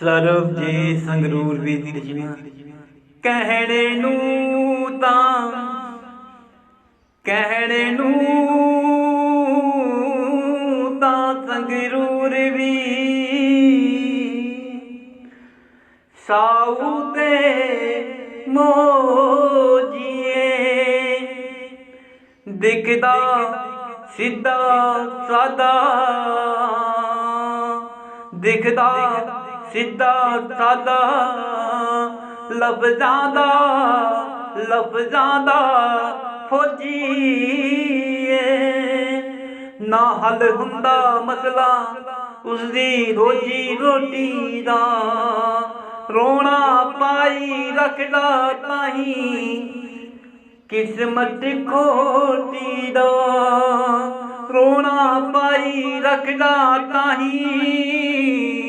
ਸਰਬ ਜੀ ਸੰਗਰੂਰ ਵੀ ਦੀ ਰਜੀਆਂ ਕਹਿਣੇ ਨੂੰ ਤਾਂ ਕਹਿਣੇ ਨੂੰ ਤਾਂ ਸੰਗਰੂਰ ਵੀ। ਸਾਊ ਤੇ ਮੋਜੀਏ। ਦਿਖਦਾ ਸਿੱਧਾ ਸਾਦਾ। ਦਿਖਦਾ ਸਿੱਧਾ ਸਾਦਾ, ਲਫ਼ਜ਼ਾਂ ਦਾ ਲਫ਼ਜ਼ਾਂ ਦਾ ਫੌਜੀਏ। ਨਾ ਹੱਲ ਹੁੰਦਾ ਮਸਲਾ, ਉਸਦੀ ਰੋਜੀ ਰੋਟੀ ਦਾ। ਰੋਣਾ ਪਾਈ ਰੱਖਦਾ ਤਾਹੀਂ, ਕਿਸਮਤ ਖੋਟੀ ਦਾ। ਰੋਣਾ ਪਾਈ ਰੱਖਦਾ ਤਾਹੀਂ।